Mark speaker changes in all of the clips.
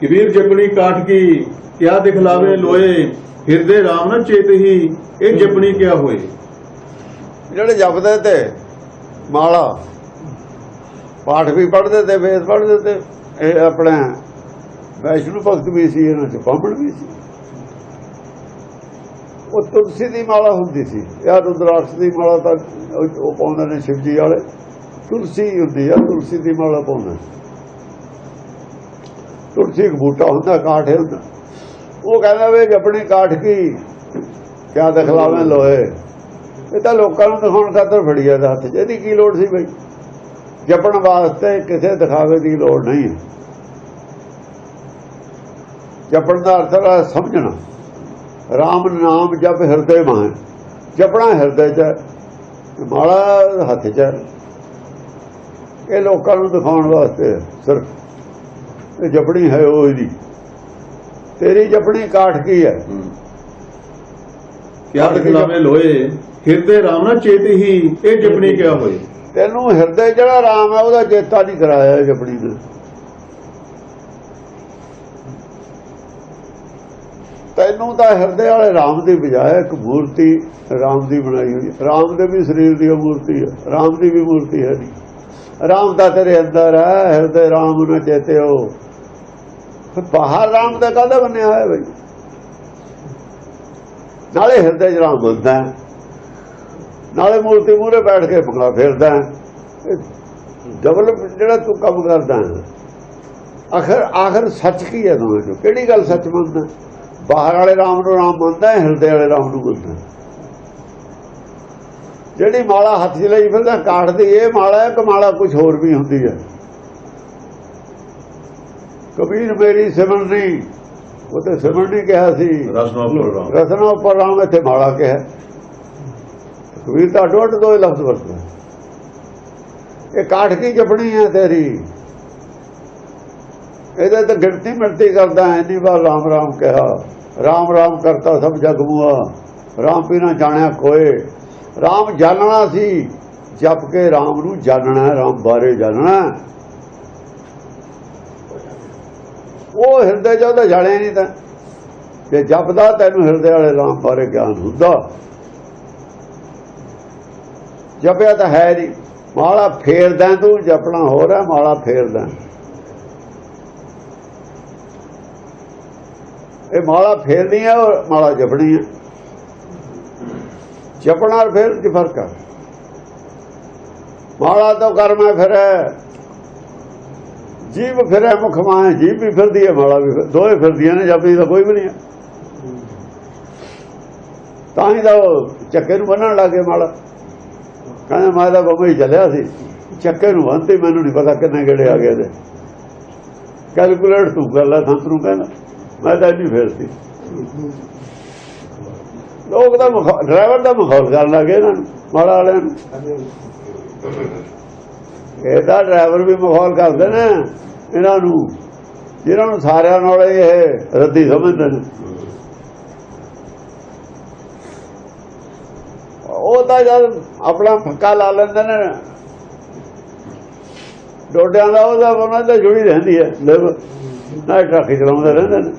Speaker 1: ਕਬੀਰ ਜਪਣੀ ਕਾਠ ਕੀ ਕਿਆ ਦਿਖਲਾਵੇ ਲੋਏ, ਹਿਰਦੇ ਰਾਮ ਨਾ ਚੇਤ ਹੀ, ਇਹ ਜਪਣੀ ਕਿਆ ਹੋਏ?
Speaker 2: ਜਿਹੜੇ ਜਪਦੇ ਤੇ ਮਾਲਾ, ਪਾਠ ਵੀ ਪੜ੍ਹਦੇ ਤੇ, ਵੇਦ ਪੜ੍ਹਦੇ ਤੇ, ਇਹ ਆਪਣੇ ਵੈਸ਼ਨੂ ਭਗਤ ਵੀ ਸੀ, ਇਹਨਾਂ ਚ ਬਾਹਮਣ ਵੀ ਸੀ। ਉਹ ਤੁਲਸੀ ਦੀ ਮਾਲਾ ਹੁੰਦੀ ਸੀ ਯਾ ਰੁਦਰਾਕਸ਼ ਦੀ ਮਾਲਾ ਤਾਂ ਉਹ ਉਹ ਪਾਉਂਦੇ ਨੇ ਸ਼ਿਵਜੀ ਵਾਲੇ। ਤੁਲਸੀ ਹੁੰਦੀ ਆ, ਤੁਲਸੀ ਦੀ ਮਾਲਾ ਪਾਉਂਦੇ ਤੁਲਸੀ ਇੱਕ ਬੂਟਾ ਹੁੰਦਾ ਕਾਠ ਹੁੰਦਾ ਉਹ ਕਹਿੰਦਾ ਵੇ ਜਪਣੀ ਕਾਠ ਕੀ? ਕਿਆ ਦਿਖਲਾਵੇਂ ਲੋਹੇ? ਇਹ ਤਾਂ ਲੋਕਾਂ ਨੂੰ ਦਿਖਾਉਣ ਖਾਤਰ ਫੜੀ ਆ ਹੱਥ 'ਚ। ਇਹਦੀ ਕੀ ਲੋੜ ਸੀ ਬਈ? ਜਪਣ ਵਾਸਤੇ ਕਿਸੇ ਦਿਖਾਵੇ ਦੀ ਲੋੜ ਨਹੀਂ ਹੈ। ਜਪਣ ਦਾ ਅਰਥ ਹੈ ਸਮਝਣਾ। RAM ਨਾਮ ਜਪ ਹਿਰਦੇ ਮਾਂ ਜਪਣਾ ਹਿਰਦੇ 'ਚ, ਮਾਲਾ ਹੱਥ 'ਚ। ਹੈ। ਇਹ ਲੋਕਾਂ ਨੂੰ ਦਿਖਾਉਣ ਵਾਸਤੇ ਸਿਰਫ ਇਹ ਜਪਣੀ ਹੈ ਉਹ ਇਹਦੀ। ਤੇਰੀ ਜਪਣੀ ਕਾਠ ਕੀ ਹੈ?
Speaker 1: ਕਿਆ ਦਿਖਲਾਵੇ ਲੋਏ ਹਿਰਦੇ ਰਾਮ ਨਾ ਚੇਤ ਹੀ ਇਹ ਜਪਣੀ ਕਿਆ ਹੋਏ?
Speaker 2: ਤੈਨੂੰ ਹਿਰਦੇ ਜਿਹੜਾ ਰਾਮ ਹੈ ਉਹਦਾ ਚੇਤਾ ਨਹੀਂ ਕਰਾਇਆ ਜਪਣੀ ਨੇ। ਤੈਨੂੰ ਤਾਂ ਹਿਰਦੇ ਵਾਲੇ ਰਾਮ ਦੀ ਬਜਾਏ ਇੱਕ ਮੂਰਤੀ ਰਾਮ ਦੀ ਬਣਾਈ ਹੋਈ ਹੈ। ਰਾਮ ਦੇ ਵੀ ਸਰੀਰ ਦੀ ਮੂਰਤੀ ਹੈ। ਰਾਮ ਦੀ ਵੀ ਮੂਰਤੀ ਹੈ ਰਾਮ ਤਾਂ ਤੇਰੇ ਅੰਦਰ ਹੈ ਹਿਰਦੇ ਰਾਮ ਨੂੰ ਚੇਤੇ ਹੋ। ਫਿਰ ਬਾਹਰ ਰਾਮ ਦਾ ਕਾਹਦਾ ਬਣਿਆ ਹੋਇਆ ਬਈ? ਨਾਲੇ ਹਿਰਦੇ 'ਚ ਰਾਮ ਬੰਦਾ ਨਾਲੇ ਮੂਰਤੀ ਮੂਹਰੇ ਬੈਠ ਕੇ ਪੰਗਾ ਫੇਰਦਾ ਡਬਲ ਜਿਹੜਾ ਤੂੰ ਕੰਮ ਕਰਦਾ ਹੈ। ਆਖਰ ਆਖਰ ਸੱਚ ਕੀ ਹੈ ਦੋਵੇਂ ਚੋਂ? ਕਿਹੜੀ ਗੱਲ ਸੱਚ ਮੰਨਦਾ ਬਾਹਰ ਵਾਲੇ ਰਾਮ ਨੂੰ ਰਾਮ ਮੰਨਦਾ ਹਿਰਦੇ ਵਾਲੇ ਰਾਮ ਨੂੰ ਮੰਨਦਾ ਜਿਹੜੀ ਮਾਲਾ ਹੱਥ 'ਚ ਲਈ ਫਿਰਦਾ, ਕਾਠ ਦੀ, ਇਹ ਮਾਲਾ ਹੈ ਕਿ ਮਾਲਾ ਕੁਝ ਹੋਰ ਵੀ ਹੁੰਦੀ ਹੈ? ਕਬੀਰ ਮੇਰੀ ਸਿਮਰਨੀ ਉਹ ਤੇ ਸਿਮਰਨੀ ਕਿਹਾ ਸੀ।
Speaker 1: ਰਸਨਾ ਉੱਪਰ ਰਾਮ।
Speaker 2: ਰਸਨਾ ਉੱਪਰ ਰਾਮ ਇੱਥੇ ਮਾਲਾ ਕਿਹਾ। ਕਬੀਰ ਤਾਂ ਅੱਡ ਦੋ ਲਫ਼ਜ਼ ਵਰਤਦਾ। ਇਹ ਕਾਠ ਕੀ ਜਪਣੀ ਹੈ ਤੇਰੀ? ਇਹਦੇ ਤੇ ਗਿਣਤੀ ਮਿਣਤੀ ਕਰਦਾ ਹੈ ਇੰਨੀ ਵਾਰ ਰਾਮ ਰਾਮ ਕਿਹਾ। ਰਾਮ ਰਾਮ ਕਰਤਾ ਸਭ ਜਗ ਮੁਆ। ਰਾਮ ਪੀਣਾ ਜਾਣਿਆ ਕੋਏ। ਰਾਮ ਜਾਣਨਾ ਸੀ ਜਪ ਕੇ ਰਾਮ ਨੂੰ ਜਾਣਨਾ ਰਾਮ ਬਾਰੇ ਜਾਣਨਾ ਹੈ। ਉਹ ਹਿਰਦੇ ਚ ਉਹਦਾ ਜਾਣਿਆ ਨਹੀਂ ਤਾਂ। ਜੇ ਜਪਦਾ ਤੈਨੂੰ ਹਿਰਦੇ ਵਾਲੇ ਰਾਮ ਬਾਰੇ ਗਿਆਨ ਹੁੰਦਾ। ਜਪਿਆ ਤਾਂ ਹੈ ਨਹੀਂ। ਮਾਲਾ ਫੇਰਦਾ ਤੂੰ, ਜਪਣਾ ਹੋ ਰਿਹਾ ਮਾਲਾ ਫੇਰਦਾ। ਇਹ ਮਾਲਾ ਫੇਰਨੀ ਹੈ ਔਰ ਮਾਲਾ ਜਪਣੀ ਹੈ। ਜਪਣਾ ਔਰ ਫੇਰ ਚ ਫ਼ਰਕ ਹੈ? ਮਾਲਾ ਤੋਂ ਕਰਮ ਕਰਮਾ ਫਿਰ। ਜੀਵ ਫਿਰੈ, ਮੁਖ ਮਾਂ ਜੀਵ ਵੀ ਫਿਰਦੀ ਹੈ, ਮਾਲਾ ਵੀ ਫਿਰ- ਫਿਰਦੀਆਂ ਨੇ, ਜਪਦੀ ਤਾਂ ਕੋਈ ਵੀ ਨਹੀਂ ਹੈ। ਤਾਂ ਹੀ ਤਾਂ ਚੱਕੇ ਨੂੰ ਬੰਨਣ ਲੱਗੇ ਮਾਲਾ। ਕਹਿੰਦਾ ਮੈਂ ਤਾਂ ਬੰਬਈ ਚੱਲਿਆ ਸੀ। ਚੱਕੇ ਨੂੰ ਬੰਨ੍ਹਤੇ ਮੈਨੂੰ ਨਹੀਂ ਪਤਾ ਕਿੰਨੇ ਗੇੜੇ ਆ ਗਏ ਨੇ ਕੈਲਕੂਲੇਟ ਤੂੰ ਕਰ ਲੈ, ਸੰਤ ਨੂੰ ਕਹਿੰਦਾ। ਮੈਂ ਤਾਂ ਨਹੀਂ ਫੇਰ ਸੀ। ਲੋਕ ਦਾ ਡਰਾਈਵਰ ਦਾ ਮਖੌਲ ਕਰਨ ਲੱਗੇ ਇਹਨਾਂ ਨੂੰ, ਮਾਲਾ ਵਾਲਿਆਂ ਨੂੰ। ਇਹ ਤਾਂ ਡਰਾਈਵਰ ਵੀ ਮਾਹੌਲ ਕਰਦੇ ਨੇ ਇਹਨਾਂ ਨੂੰ ਜਿਹਨਾਂ ਨੂੰ ਸਾਰਿਆਂ ਨਾਲ ਇਹ ਰੱਦੀ ਸਮਝਦੇ ਨੇ। ਉਹ ਤਾਂ ਜਦ ਆਪਣਾ ਫੱਕਾ ਲਾ ਲੈਂਦੇ ਨੇ, ਡੋਡਿਆਂ ਦਾ ਉਹਦਾ ਉਹਨਾਂ ਦਾ ਜੁੜੀ ਰਹਿੰਦੀ ਹੈ, ਲੇਬਰ, ਨਾ ਟਰੱਕ ਚਲਾਉਂਦੇ ਰਹਿੰਦੇ ਨੇ।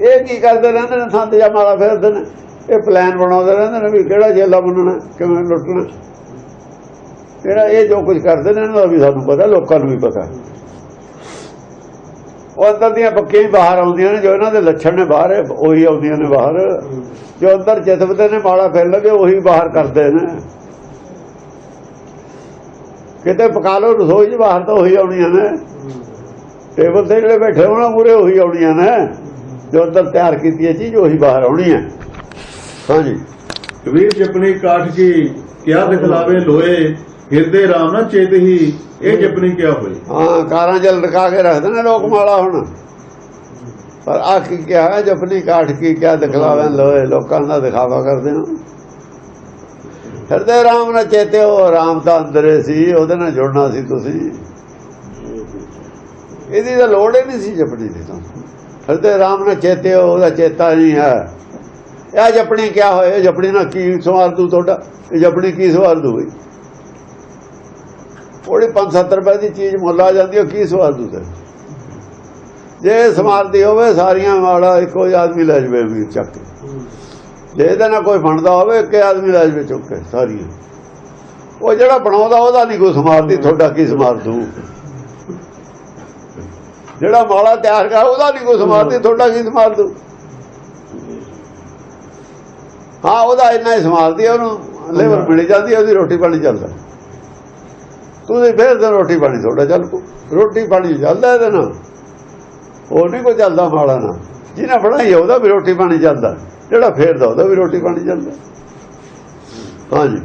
Speaker 2: ਇਹ ਕੀ ਕਰਦੇ ਰਹਿੰਦੇ ਨੇ ਸੰਤ ਜਾਂ ਮਾਲਾ ਫੇਰਦੇ ਨੇ, ਇਹ ਪਲਾਨ ਬਣਾਉਂਦੇ ਰਹਿੰਦੇ ਨੇ ਵੀ ਕਿਹੜਾ ਜੇਲਾ ਬਣਨਾ ਕਿਵੇਂ ਲੁੱਟਣਾ। ਜਿਹੜਾ ਇਹ ਜੋ ਕੁਝ ਕਰਦੇ ਨੇ ਇਹਨਾਂ ਦਾ ਵੀ ਸਾਨੂੰ ਪਤਾ, ਲੋਕਾਂ ਨੂੰ ਵੀ ਪਤਾ। ਉਹ ਅੰਦਰ ਦੀਆਂ ਪੱਕੀਆਂ ਹੀ ਬਾਹਰ ਆਉਂਦੀਆਂ ਨੇ, ਜੋ ਇਹਨਾਂ ਦੇ ਲੱਛਣ ਨੇ ਬਾਹਰ, ਉਹੀ ਆਉਂਦੀਆਂ ਨੇ ਬਾਹਰ। ਜੋ ਅੰਦਰ ਚਿਤਵਦੇ ਨੇ, ਮਾਲਾ ਫੇਰ ਲਗੇ, ਉਹੀ ਬਾਹਰ ਕਰਦੇ ਨੇ। ਕਿਤੇ ਪਕਾ ਲਓ ਰਸੋਈ 'ਚ, ਬਾਹਰ ਤਾਂ ਉਹੀ ਆਉਣੀਆਂ ਨੇ। ਟੇਬਲ ਤੇ ਜਿਹੜੇ ਬੈਠੇ ਹੋਣਾ ਪੂਰੇ ਉਹੀ ਆਉਣੀਆਂ ਨੇ। ਜੋ ਅੰਦਰ ਤਿਆਰ ਕੀਤੀ ਹੈ ਚੀਜ਼, ਉਹੀ ਬਾਹਰ ਆਉਣੀ ਹੈ। ਹਾਂਜੀ।
Speaker 1: ਕਬੀਰ ਜਪਣੀ ਕਾਠ ਕੀ ਕਿਆ ਦਿਖਲਾਵੇ ਲੋਏ ਹਿਰਦੇ ਰਾਮ ਨਾ ਚੇਤ ਹੀ ਇਹ ਜਪਣੀ ਕਿਆ ਹੋਏ
Speaker 2: ਹਾਂ ਕਾਰਾਂ 'ਚ ਲਟਕਾ ਕੇ ਰੱਖਦੇ ਨੇ ਲੋਕ ਮਾਲਾ ਹੁਣ। ਪਰ ਆ ਕੀ ਕਿਹਾ ਹੈ ਜਪਨੀ ਕਾਠ ਕੀ ਕਿਆ ਦਿਖਲਾਵੇ ਲੋਏ ਲੋਕਾਂ ਦਾ ਦਿਖਾਵਾ ਕਰਦੇ ਨੇ। ਹਿਰਦੇ ਰਾਮ ਨਾਲ ਚੇਤੇ ਉਹ ਰਾਮ ਤਾਂ ਅੰਦਰੇ ਸੀ ਉਹਦੇ ਨਾਲ ਜੁੜਨਾ ਸੀ ਤੁਸੀਂ। ਇਹਦੀ ਤਾਂ ਲੋੜ ਹੀ ਨਹੀਂ ਸੀ ਜਪਣੀ ਦੀ ਤਾਂ। ਹਿਰਦੇ ਰਾਮ ਨਾਲ ਚੇਤੇ ਉਹਦਾ ਚੇਤਾ ਨਹੀਂ ਹੈ। ਇਹ ਜਪਣੀ ਕਿਆ ਹੋਏ ਜਪਣੀ ਨਾਲ ਕੀ ਸਵਾਰ ਦੂ ਤੁਹਾਡਾ? ਇਹ ਜਪਣੀ ਕੀ ਸਵਾਰ ਦੂ ਬਈ ਉਹਦੀ 5-7 ਰੁਪਏ ਦੀ ਚੀਜ਼ ਮੁੱਲ ਆ ਜਾਂਦੀ ਉਹ ਕੀ ਸਵਾਦ ਦੂ ਤੈਨੂੰ? ਜੇ ਸਮਾਰਦੀ ਹੋਵੇ, ਸਾਰੀਆਂ ਮਾੜਾ ਇੱਕੋ ਹੀ ਆਦਮੀ ਲੈ ਜਵੇ ਵੀਰ ਚੱਕ ਕੇ। ਜੇ ਇਹਦੇ ਨਾਲ ਕੋਈ ਬਣਦਾ ਹੋਵੇ, ਇੱਕ ਆਦਮੀ ਲੈ ਜਵੇ ਚੁੱਕ ਕੇ, ਸਾਰੀਆਂ। ਉਹ ਜਿਹੜਾ ਬਣਾਉਂਦਾ, ਉਹਦਾ ਨਹੀਂ ਕੋਈ ਸਮਾਰਦੀ, ਤੁਹਾਡਾ ਕੀ ਸਮਾਰ ਦੂ ਜਿਹੜਾ ਮਾਲਾ ਤਿਆਰ ਕਰ, ਉਹਦਾ ਨਹੀਂ ਕੋਈ ਸਮਾਰਦੀ, ਤੁਹਾਡਾ ਕੀ ਸਮਾਰ ਦੂ ਹਾਂ, ਉਹਦਾ ਇੰਨਾ ਹੀ ਸਮਾਰਦੀ ਉਹਨੂੰ ਲੇਬਰ ਮਿਲ ਜਾਂਦੀ ਉਹਦੀ ਰੋਟੀ ਪਾਣੀ ਚੱਲਦਾ। ਤੁਸੀਂ ਫੇਰ ਤਾਂ ਰੋਟੀ ਪਾਣੀ ਤੁਹਾਡਾ ਚੱਲ ਪਊ ਰੋਟੀ ਪਾਣੀ ਚੱਲਦਾ ਇਹਦੇ ਨਾਲ। ਹੋਰ ਨਹੀਂ ਕੋਈ ਚੱਲਦਾ ਮਾਲਾ ਨਾ ਜਿਹਨੇ ਬਣਾਈ ਹੈ ਉਹਦਾ ਵੀ ਰੋਟੀ ਪਾਣੀ ਚੱਲਦਾ। ਜਿਹੜਾ ਫੇਰਦਾ, ਉਹਦਾ ਵੀ ਰੋਟੀ ਪਾਣੀ ਚੱਲਦਾ। ਹਾਂਜੀ।